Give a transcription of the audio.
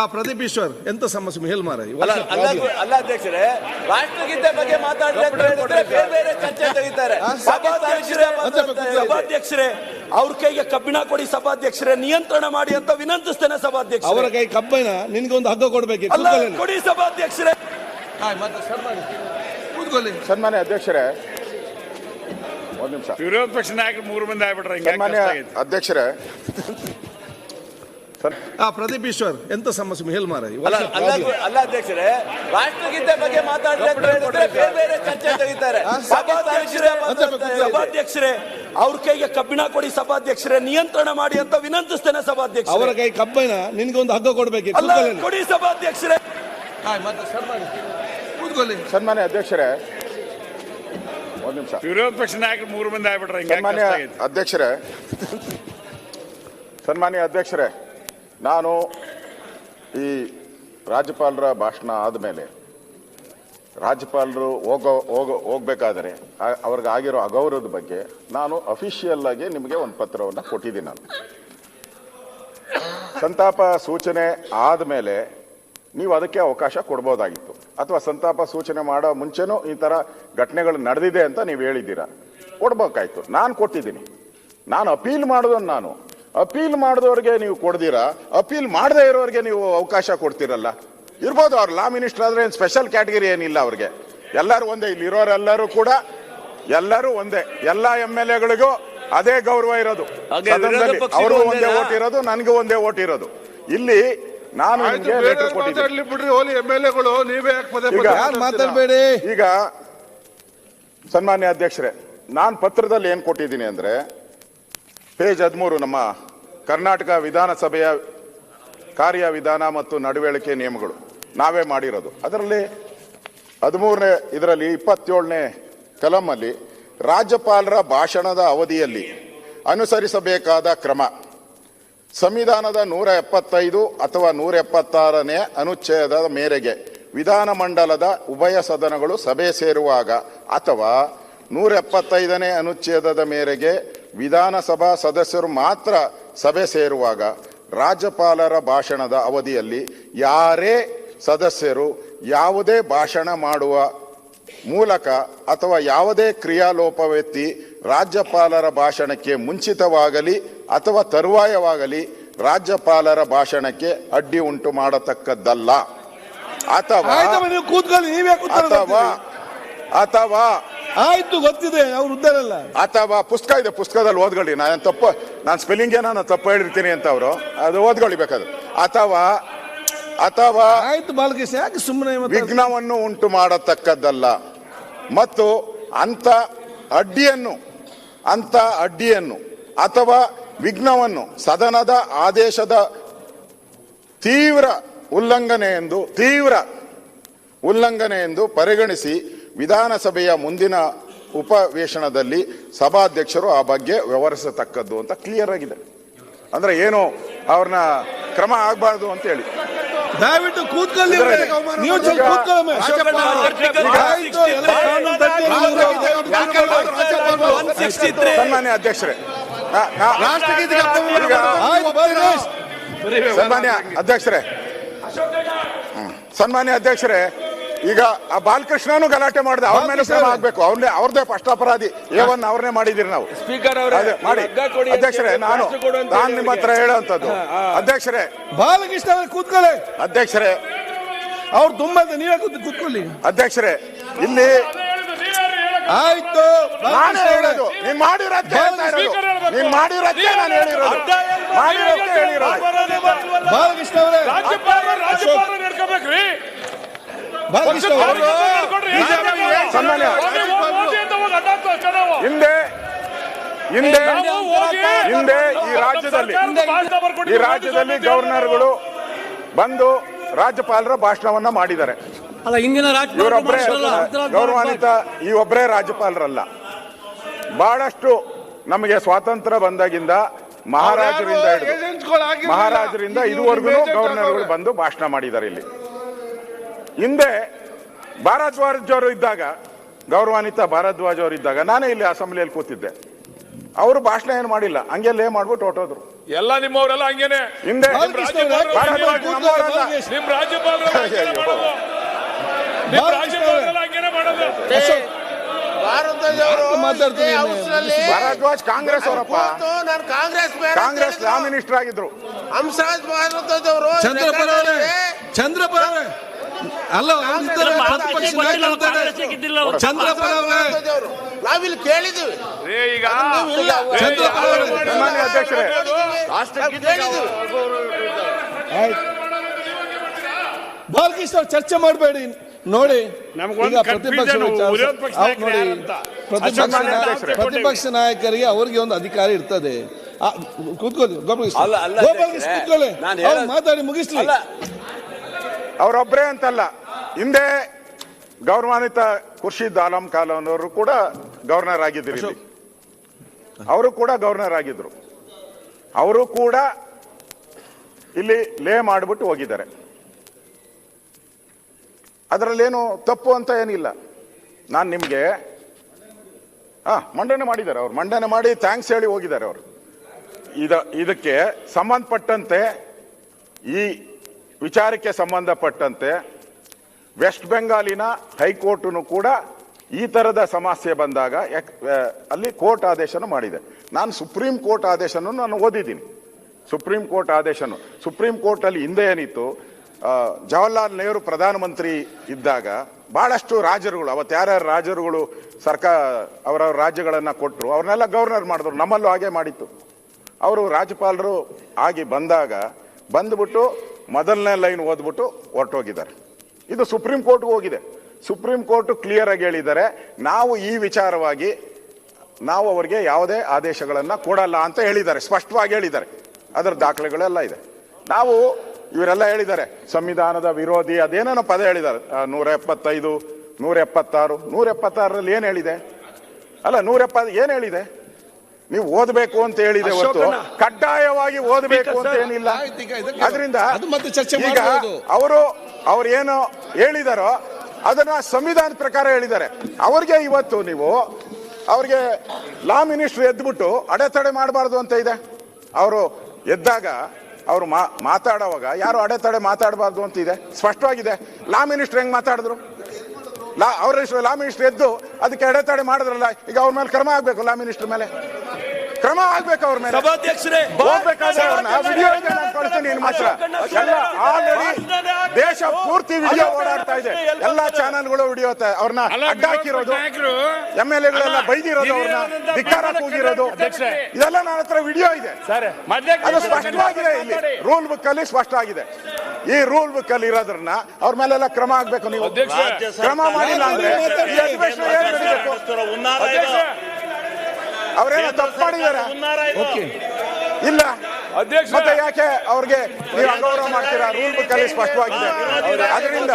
ಆ ಪ್ರದೀಪ್ ಈಶ್ವರ್ ಎಂತ ಸಮಸ್ಯೆ? ಮೇಲ್ ಮಾರ ಅಲ್ಲ ಅಲ್ಲ ಅಧ್ಯಕ್ಷರೇ ರಾಷ್ಟ್ರಗೀತೆ ಬಗ್ಗೆ ಮಾತಾಡಿದ್ರೆ ಬೇರೆ ಬೇರೆ ಚರ್ಚೆ ತೆಗಿತಾರೆ. ಸಭಾಧ್ಯಕ್ಷರೇ ಅವ್ರ ಕೈಗೆ ಕಬ್ಬಿಣ ಕೊಡಿ ಸಭಾಧ್ಯಕ್ಷರೇ ನಿಯಂತ್ರಣ ಮಾಡಿ ಅಂತ ವಿನಂತಿಸ್ತೇನೆ ಸಭಾಧ್ಯಕ್ಷ ಅವರ ಕೈ ಕಬ್ಬಿಣ ನಿನ್ಗೆ ಒಂದು ಹಗ್ಗ ಕೊಡ್ಬೇಕು ಅಲ್ಲ ಕೊಡಿ ಸಭಾಧ್ಯಕ್ಷರೇ. ಕೂತ್ಕೊಳ್ಳಿ. ಸನ್ಮಾನ್ಯ ಅಧ್ಯಕ್ಷರೇ ಒಂದು ನಿಮಿಷ. ವಿರೋಧ ಪಕ್ಷ ನಾಯಕರು ಮೂರು ಮಂದಿ ಆಗ್ಬಿಟ್ರೆ ಸನ್ಮಾನ್ಯ ಕಷ್ಟ ಆಗೈತೆ. ಅಧ್ಯಕ್ಷರೇ ಆ ಪ್ರದೀಪ್ ಈಶ್ವರ್ ಎಂತ ಸಮಸ್ಯೆ ಮಿಹಲ್ ಮಾರ ಅಲ್ಲ ಅಲ್ಲ ಅಲ್ಲ ಅಧ್ಯಕ್ಷರೇ ರಾಷ್ಟ್ರಗೀತೆ ಬಗ್ಗೆ ಮಾತಾಡಿದ್ರೆ ಬೇರೆ ಬೇರೆ ಚರ್ಚೆ ತೆಗಿತಾರೆ. ಸಭಾಧ್ಯಕ್ಷರೇ ಅವ್ರ ಕೈಗೆ ಕಬ್ಬಿಣ ಕೊಡಿ ಸಭಾಧ್ಯಕ್ಷರೇ ನಿಯಂತ್ರಣ ಮಾಡಿ ಅಂತ ವಿನಂತಿಸ್ತೇನೆ ಸಭಾಧ್ಯಕ್ಷ ಅವರ ಕೈ ಕಬ್ಬಿಣ ನಿನ್ಗೆ ಒಂದು ಹಗ್ಗ ಕೊಡ್ಬೇಕು ಕೊಡಿ ಸಭಾಧ್ಯಕ್ಷರೇ. ಕೂತ್ಕೊಳ್ಳಿ. ಸನ್ಮಾನ್ಯ ಅಧ್ಯಕ್ಷರೇ. ಒಂದು ನಿಮಿಷ. ವಿರೋಧ ಪಕ್ಷ ನಾಯಕರು ಮೂರು ಮಂದಿ ಆಗ್ಬಿಟ್ರೆ ಸನ್ಮಾನ್ಯ ಕಷ್ಟ ಆಗೈತೆ. ಅಧ್ಯಕ್ಷರೇ. ಸನ್ಮಾನ್ಯ ಅಧ್ಯಕ್ಷರೇ. ನಾನು ಈ ರಾಜ್ಯಪಾಲರ ಭಾಷಣ ಆದಮೇಲೆ ರಾಜ್ಯಪಾಲರು ಹೋಗೋ ಹೋಗೋ, ಹೋಗ್ಬೇಕಾದ್ರೆ ಅವ್ರಿಗೆ ಆಗಿರೋ ಅಗೌರವದ ಬಗ್ಗೆ ನಾನು ಅಫಿಷಿಯಲ್ ಆಗಿ ನಿಮಗೆ ಒಂದು ಪತ್ರವನ್ನು ಕೊಟ್ಟಿದ್ದೀನಿ ನಾನು. ಸಂತಾಪ ಸೂಚನೆ ಆದಮೇಲೆ ನೀವು ಅದಕ್ಕೆ ಅವಕಾಶ ಕೊಡ್ಬೋದಾಗಿತ್ತು. ಅಥವಾ ಸಂತಾಪ ಸೂಚನೆ ಮಾಡೋ ಮುಂಚೆನೂ ಈ ಥರ ಘಟನೆಗಳು ನಡೆದಿದೆ ಅಂತ ನೀವು ಹೇಳಿದ್ದೀರಾ? ಕೊಡ್ಬೇಕಾಯ್ತು. ನಾನು ಕೊಟ್ಟಿದ್ದೀನಿ. ನಾನು ಅಪೀಲ್ ಮಾಡೋದನ್ನು ನಾನು. ಅಪೀಲ್ ಮಾಡಿದವ್ರಿಗೆ ನೀವು ಕೊಡ್ದಿರಾ? ಅಪೀಲ್ ಮಾಡದೇ ಇರೋರಿಗೆ ನೀವು ಅವಕಾಶ ಕೊಡ್ತೀರಲ್ಲ? ಇರ್ಬೋದು ಅವ್ರು ಲಾ ಮಿನಿಸ್ಟರ್ ಆದ್ರೆ ಏನು ಸ್ಪೆಷಲ್ ಕ್ಯಾಟಗರಿ ಏನಿಲ್ಲ ಅವ್ರಿಗೆ. ಎಲ್ಲರೂ ಒಂದೇ ಇಲ್ಲಿ ಇರೋರೆಲ್ಲರೂ ಕೂಡ ಎಲ್ಲರೂ ಒಂದೇ. ಎಲ್ಲ ಎಂ ಎಲ್ ಎಗಳಿಗೂ ಅದೇ ಗೌರವ ಇರೋದು. ಅವ್ರಿಗೂ ಒಂದೇ? ಓಟ್ ಇರೋದು ನನಗೂ ಒಂದೇ ಓಟ್ ಇರೋದು. ಇಲ್ಲಿ ನಾನು ಮಾತಾಡ್ಬೇಡಿ? ಈಗ ಸನ್ಮಾನ್ಯ ಅಧ್ಯಕ್ಷರೇ ನಾನು ಪತ್ರದಲ್ಲಿ ಏನು ಕೊಟ್ಟಿದ್ದೀನಿ ಅಂದ್ರೆ ಪೇಜ್ ಹದಿಮೂರು ನಮ್ಮ ಕರ್ನಾಟಕ ವಿಧಾನಸಭೆಯ ಕಾರ್ಯವಿಧಾನ ಮತ್ತು ನಡವಳಿಕೆ ನಿಯಮಗಳು. ನಾವೇ ಮಾಡಿರೋದು. ಅದರಲ್ಲಿ ಹದಿಮೂರನೇ, ಇದರಲ್ಲಿ ಇಪ್ಪತ್ತೇಳನೇ ಕಲಮಲ್ಲಿ ರಾಜ್ಯಪಾಲರ ಭಾಷಣದ ಅವಧಿಯಲ್ಲಿ ಅನುಸರಿಸಬೇಕಾದ ಕ್ರಮ. ಸಂವಿಧಾನದ ನೂರ ಎಪ್ಪತ್ತೈದು ಅಥವಾ ನೂರ ಎಪ್ಪತ್ತಾರನೇ ಅನುಚ್ಛೇದದ ಮೇರೆಗೆ ವಿಧಾನಮಂಡಲದ ಉಭಯ ಸದನಗಳು ಸಭೆ ಸೇರುವಾಗ ಅಥವಾ ನೂರ ಎಪ್ಪತ್ತೈದನೇ ಅನುಚ್ಛೇದದ ಮೇರೆಗೆ ವಿಧಾನಸಭಾ ಸದಸ್ಯರು ಮಾತ್ರ ಸಭೆ ಸೇರುವಾಗ ರಾಜ್ಯಪಾಲರ ಭಾಷಣದ ಅವಧಿಯಲ್ಲಿ ಯಾರೇ ಸದಸ್ಯರು ಯಾವುದೇ ಭಾಷಣ ಮಾಡುವ ಮೂಲಕ ಅಥವಾ ಯಾವುದೇ ಕ್ರಿಯಾಲೋಪವೆತ್ತಿ ರಾಜ್ಯಪಾಲರ ಭಾಷಣಕ್ಕೆ ಮುಂಚಿತವಾಗಲಿ ಅಥವಾ ತರುವಾಯವಾಗಲಿ ರಾಜ್ಯಪಾಲರ ಭಾಷಣಕ್ಕೆ ಅಡ್ಡಿ ಉಂಟು ಮಾಡತಕ್ಕದ್ದಲ್ಲ. ಅಥವಾ ಅಥವಾ ಅಥವಾ ಆಯ್ತು ಗೊತ್ತಿದೆ ಅವ್ರು ಉದ್ದಾರಲ್ಲ. ಅಥವಾ ಪುಸ್ತಕ ಇದೆ ಪುಸ್ತಕದಲ್ಲಿ ಓದ್ಕೊಳ್ಳಿ. ನಾನು ತಪ್ಪು ನಾನು ಸ್ಪೆಲ್ಲಿಂಗ್ ನಾನು ತಪ್ಪು ಹೇಳಿರ್ತೀನಿ ಅಂತ ಅವರು. ಅದು ಓದ್ಕೊಳ್ಳಿ ಬೇಕಾದ್ರೆ. ಅಥವಾ ಅಥವಾ ಆಯ್ತು ಬಾಲಕೃಷ್ಣ ಯಾಕೆ ಸುಮ್ಮನೆ ವಿಘ್ನವನ್ನು ಉಂಟು ಮಾಡತಕ್ಕದ್ದಲ್ಲ. ಮತ್ತು ಅಂತ ಅಡ್ಡಿಯನ್ನು ಅಂತ ಅಡ್ಡಿಯನ್ನು ಅಥವಾ ವಿಘ್ನವನ್ನು ಸದನದ ಆದೇಶದ ತೀವ್ರ ಉಲ್ಲಂಘನೆ ಎಂದು ತೀವ್ರ ಉಲ್ಲಂಘನೆ ಎಂದು ಪರಿಗಣಿಸಿ ವಿಧಾನಸಭೆಯ ಮುಂದಿನ ಉಪವೇಶನದಲ್ಲಿ ಸಭಾಧ್ಯಕ್ಷರು ಆ ಬಗ್ಗೆ ವ್ಯವಹರಿಸತಕ್ಕದ್ದು ಅಂತ ಕ್ಲಿಯರ್ ಆಗಿದೆ. ಅಂದ್ರೆ ಏನು ಅವ್ರನ್ನ ಕ್ರಮ ಆಗಬಾರದು ಅಂತ ಹೇಳಿ. ದಯವಿಟ್ಟು ಕೂತ್ಕೊಳ್ಳಿ ನೀವು ಸನ್ಮಾನ್ಯ ಅಧ್ಯಕ್ಷರೇ ಸನ್ಮಾನ್ಯ ಅಧ್ಯಕ್ಷರೇ ಸನ್ಮಾನ್ಯ ಅಧ್ಯಕ್ಷರೇ ಈಗ ಆ ಬಾಲಕೃಷ್ಣನು ಗಲಾಟೆ ಮಾಡಿದೆ. ಅವ್ರ ಮೇಲೆ ಕ್ರಮ ಆಗ್ಬೇಕು. ಅವ್ರನ್ನೇ ಅವ್ರದೇ ಫಸ್ಟ್ ಅಪರಾಧಿ. ಏವನ್ ಅವ್ರನ್ನೇ ಮಾಡಿದಿರಿ ನಾವು. ಸ್ಪೀಕರ್ ಅವರೇ ಮಾಡಿ. ಅಧ್ಯಕ್ಷರೇ ನಾನು ನಾನು ನಿಮ್ಮ ಹತ್ರ ಹೇಳುವಂತದ್ದು ಅಧ್ಯಕ್ಷರೇ. ಬಾಲಕೃಷ್ಣ ಅವರೇ ಕೂತ್ಕೊಳ್ಳಿ. ಅಧ್ಯಕ್ಷರೇ. ಅವ್ರು ತುಂಬಾ ನೀವೇ ಕೂತ್ ಕೂತ್ಕೊಳ್ಳಿ. ಅಧ್ಯಕ್ಷರೇ ಇಲ್ಲಿ ಆಯ್ತು. ನಾನು ಬಾಲಕೃಷ್ಣ ಅವರೇ. ಹೇಳೋದು. ನೀನ್ ಮಾಡಿರೋದಕ್ಕೆ ಇರೋದು. ನೀನ್ ಮಾಡಿರೋದಕ್ಕೆ ನಾನು ಹೇಳಿರೋದು. ಮಾಡಿರೋದಕ್ಕೆ ಹೇಳಿರೋದು. ಬಾಲಕೃಷ್ಣ ಅವರೇ ರಾಜ್ಯಪಾಲ ರಾಜ್ಯಪಾಲ ಸನ್ಮಾನ್ಯ ಹಿಂದೆ ಹಿಂದೆ ಹಿಂದೆ ಈ ರಾಜ್ಯದಲ್ಲಿ ಈ ರಾಜ್ಯದಲ್ಲಿ ಗವರ್ನರ್ಗಳು ಬಂದು ರಾಜ್ಯಪಾಲರ ಭಾಷಣವನ್ನ ಮಾಡಿದ್ದಾರೆ ಇವರೊಬ್ಬರೇ ಗೌರವಾನ್ವಿತ ಈ ಒಬ್ಬರೇ ರಾಜ್ಯಪಾಲರಲ್ಲ ಬಹಳಷ್ಟು ನಮಗೆ ಸ್ವಾತಂತ್ರ್ಯ ಬಂದಾಗಿಂದ ಮಹಾರಾಜರಿಂದ ಹಿಡಿದು ಮಹಾರಾಜರಿಂದ ಇದುವರೆಗೂ ಗವರ್ನರ್ಗಳು ಬಂದು ಭಾಷಣ ಮಾಡಿದ್ದಾರೆ ಇಲ್ಲಿ ಹಿಂದೆ ಭಾರದ್ವಾಜ್ ಅವರು ಇದ್ದಾಗ ಗೌರವಾನ್ವಿತ ಭಾರದ್ವಾಜ್ ಅವರು ಇದ್ದಾಗ ನಾನೇ ಇಲ್ಲಿ ಅಸೆಂಬ್ಲಿಯಲ್ಲಿ ಕೂತಿದ್ದೆ. ಅವರು ಭಾಷಣ ಏನು ಮಾಡಿಲ್ಲ ಹಂಗೆಲ್ಲೇ ಮಾಡ್ಬಿಟ್ಟು ಹೊಟ್ಟೋದ್ರು ಎಲ್ಲ ನಿಮ್ಮವರೆಲ್ಲ ಹಂಗೇನೆ. ಹಿಂದೆ ಭಾರದ್ವಾಜ್ ಕಾಂಗ್ರೆಸ್ ಅವರಪ್ಪ. ನಾನು ಕಾಂಗ್ರೆಸ್ ಕಾಂಗ್ರೆಸ್ ಲಾ ಮಿನಿಸ್ಟರ್ ಆಗಿದ್ರು. ಹಂಸರಾಜ್ ಭಾರದ್ವಾಜ್ ಅವರು ಚಂದ್ರಪುರ ಚಂದ್ರಪುರ ಅವರೇ. ಅಲ್ಲ ನಾವಿಲ್ಲಿ ಕೇಳಿದೀವಿ ಈಗ ಅಧ್ಯಕ್ಷರೇ ಬಾಲಕೃಷ್ಣ ಚರ್ಚೆ ಮಾಡಬೇಡಿ. ನೋಡಿ ನಮ್ಗೊಂದು ಪ್ರತಿಪಕ್ಷ ಪ್ರತಿಪಕ್ಷ ನಾಯಕರಿಗೆ ಅವ್ರಿಗೆ ಒಂದು ಅಧಿಕಾರ ಇರ್ತದೆ. ಕೂತ್ಕೊಳ್ಳಿ ಮಾತಾಡಿ ಮುಗಿಸ್ಲಿ. ಅಲ್ಲ ಅವರೊಬ್ಬರೇ ಅಂತಲ್ಲ. ಹಿಂದೆ ಗೌರವಾನ್ವಿತ ಖುರ್ಷಿದ್ ಆಲಂ ಖಾನ್ ಕೂಡ ಗವರ್ನರ್ ಆಗಿದ್ರು ಇಲ್ಲಿ. ಅವರು ಕೂಡ ಗವರ್ನರ್ ಆಗಿದ್ರು. ಅವರು ಕೂಡ ಇಲ್ಲಿ ಲೇ ಮಾಡಿಬಿಟ್ಟು ಹೋಗಿದ್ದಾರೆ. ಅದರಲ್ಲೇನು ತಪ್ಪು ಅಂತ ಏನಿಲ್ಲ. ನಾನು ನಿಮಗೆ ಹಾ ಮಂಡನೆ ಮಾಡಿದ್ದಾರೆ ಅವರು. ಮಂಡನೆ ಮಾಡಿ ಥ್ಯಾಂಕ್ಸ್ ಹೇಳಿ ಹೋಗಿದ್ದಾರೆ ಅವರು. ಇದ ಇದಕ್ಕೆ ಸಂಬಂಧಪಟ್ಟಂತೆ ಈ ವಿಚಾರಕ್ಕೆ ಸಂಬಂಧಪಟ್ಟಂತೆ ವೆಸ್ಟ್ ಬೆಂಗಾಲಿನ ಹೈಕೋರ್ಟನು ಕೂಡ ಈ ತರದ ಸಮಸ್ಯೆ ಬಂದಾಗ ಅಲ್ಲಿ ಕೋರ್ಟ್ ಆದೇಶನ ಮಾಡಿದೆ. ನಾನು ಸುಪ್ರೀಂ ಕೋರ್ಟ್ ಆದೇಶನ ನಾನು ಓದಿದ್ದೀನಿ. Supreme court ಆದೇಶನು. ಸುಪ್ರೀಂ ಕೋರ್ಟಲ್ಲಿ ಹಿಂದೆ ಏನಿತ್ತು ಜವಾಹರಲಾಲ್ ನೆಹರು ಪ್ರಧಾನಮಂತ್ರಿ ಇದ್ದಾಗ ಬಹಳಷ್ಟು ರಾಜರುಗಳು, ಅವತ್ತು ಯಾರ್ಯಾರು ರಾಜರುಗಳು ಸರ್ಕಾರ ಅವರವ್ರ ರಾಜ್ಯಗಳನ್ನು ಕೊಟ್ಟರು ಅವ್ರನ್ನೆಲ್ಲ ಗವರ್ನರ್ ಮಾಡಿದ್ರು. ನಮ್ಮಲ್ಲೂ ಹಾಗೆ ಮಾಡಿತ್ತು. ಅವರು ರಾಜ್ಯಪಾಲರು ಆಗಿ ಬಂದಾಗ ಬಂದ್ಬಿಟ್ಟು ಮೊದಲನೇ ಲೈನ್ ಓದ್ಬಿಟ್ಟು ಹೊರಟೋಗಿದ್ದಾರೆ. ಇದು ಸುಪ್ರೀಂ ಕೋರ್ಟ್ಗೆ ಹೋಗಿದೆ. ಸುಪ್ರೀಂ ಕೋರ್ಟ್ ಕ್ಲಿಯರ್ ಆಗಿ ಹೇಳಿದ್ದಾರೆ, ನಾವು ಈ ವಿಚಾರವಾಗಿ ನಾವು ಅವರಿಗೆ ಯಾವುದೇ ಆದೇಶಗಳನ್ನು ಕೊಡಲ್ಲ ಅಂತ ಹೇಳಿದ್ದಾರೆ, ಸ್ಪಷ್ಟವಾಗಿ ಹೇಳಿದ್ದಾರೆ. ಅದರ ದಾಖಲೆಗಳೆಲ್ಲ ಇದೆ. ನಾವು ಇವರೆಲ್ಲ ಹೇಳಿದ್ದಾರೆ, ಸಂವಿಧಾನದ ವಿರೋಧಿ ಅದೇನೋ ಪದ ಹೇಳಿದ್ದಾರೆ. ನೂರ ಎಪ್ಪತ್ತೈದು ನೂರ ಎಪ್ಪತ್ತಾರು ನೂರ ಎಪ್ಪತ್ತಾರರಲ್ಲಿ ಏನು ಹೇಳಿದೆ? ಅಲ್ಲ ನೂರ ಎಪ್ಪತ್ತು ಏನು ಹೇಳಿದೆ? ನೀವು ಓದಬೇಕು ಅಂತ ಹೇಳಿದೆ ಹೊರತು ಕಡ್ಡಾಯವಾಗಿ ಓದಬೇಕು ಅಂತ ಏನಿಲ್ಲ. ಅದರಿಂದ ಅದು ಮತ್ತೆ ಚರ್ಚೆ ಈಗ. ಅವರು ಅವ್ರು ಏನು ಹೇಳಿದಾರೋ ಅದನ್ನ ಸಂವಿಧಾನ ಪ್ರಕಾರ ಹೇಳಿದ್ದಾರೆ. ಅವ್ರಿಗೆ ಇವತ್ತು ನೀವು ಅವ್ರಿಗೆ ಲಾ ಮಿನಿಸ್ಟರ್ ಎದ್ಬಿಟ್ಟು ಅಡೆತಡೆ ಮಾಡಬಾರ್ದು ಅಂತ ಇದೆ. ಅವರು ಎದ್ದಾಗ ಅವರು ಮಾತಾಡೋವಾಗ ಮಾತಾಡುವಾಗ ಯಾರು ಅಡೆತಡೆ ಮಾತಾಡಬಾರ್ದು ಅಂತ ಇದೆ. ಸ್ಪಷ್ಟವಾಗಿದೆ. ಲಾ ಮಿನಿಸ್ಟರ್ ಹೆಂಗ್ ಮಾತಾಡಿದ್ರು? ಲಾ ಅವರ ಲಾ ಮಿನಿಸ್ಟರ್ ಎದ್ದು ಅದಕ್ಕೆ ಅಡೆತಡೆ ಮಾಡಿದ್ರಲ್ಲ ಈಗ ಅವ್ರ ಮೇಲೆ ಕ್ರಮ ಆಗ್ಬೇಕು ಲಾ ಮಿನಿಸ್ಟರ್ ಮೇಲೆ. ಕ್ರಮ ಆಗ್ಬೇಕು ಅವ್ರ ಮೇಲೆ. ಸಭಾಧ್ಯಕ್ಷರೇ ಹೋಗ್ಬೇಕಾದ್ರೆ ಅವ್ರನ್ನ. ವಿಡಿಯೋ ಇದೆ ನಾನು ಕಳ್ಸ್ತೀನಿ ನಿಮ್ಮ ಹತ್ರ. ಆಲ್ರೆಡಿ ದೇಶ ಪೂರ್ತಿ ವಿಡಿಯೋ ಓಡಾಡ್ತಾ ಇದೆ. ಎಲ್ಲಾ ಚಾನೆಲ್ಗಳು ವಿಡಿಯೋ ಅವ್ರನ್ನ ಅಡ್ಡಾಕಿರೋದು ಅಡ್ಡ ಹಾಕಿರೋದು. ಎಂ ಎಲ್ ಎಗಳೆಲ್ಲ ಬೈದಿರೋದು ಅವ್ರನ್ನ. ಧಿಕ್ಕಾರ ಕೂಗಿರೋದು ಇದೆಲ್ಲ ನನ್ನ ಹತ್ರ ವಿಡಿಯೋ ಇದೆ. ಅದು ಸ್ಪಷ್ಟವಾಗಿದೆ ಇಲ್ಲಿ. ರೂಲ್ ಬುಕ್ ಅಲ್ಲಿ ಸ್ಪಷ್ಟ ಆಗಿದೆ ಈ ರೂಲ್ ಬುಕ್ ಅಲ್ಲಿ ಇರೋದ್ರನ್ನ ಅವ್ರ ಮೇಲೆಲ್ಲ ಕ್ರಮ ಆಗ್ಬೇಕು ನೀವು. ಕ್ರಮ ಮಾಡಿಲ್ಲ ಅಂದ್ರೆ ಈ ಅಧಿವೇಶನ ಏನ್ ನಡೀಬೇಕು? ಅವ್ರೇನೋ ತಪ್ಪು ಮಾಡಿದಾರ ಓಕೆ. ಇಲ್ಲ. ಅಧ್ಯಕ್ಷ. ಮತ್ತೆ ಯಾಕೆ ಅವ್ರಿಗೆ ನೀವು ಅಗೌರವ ಮಾಡ್ತೀರಾ? ರೂಲ್ ಬುಕ್ ಅಲ್ಲಿ ಸ್ಪಷ್ಟವಾಗಿದೆ. ಅದರಿಂದ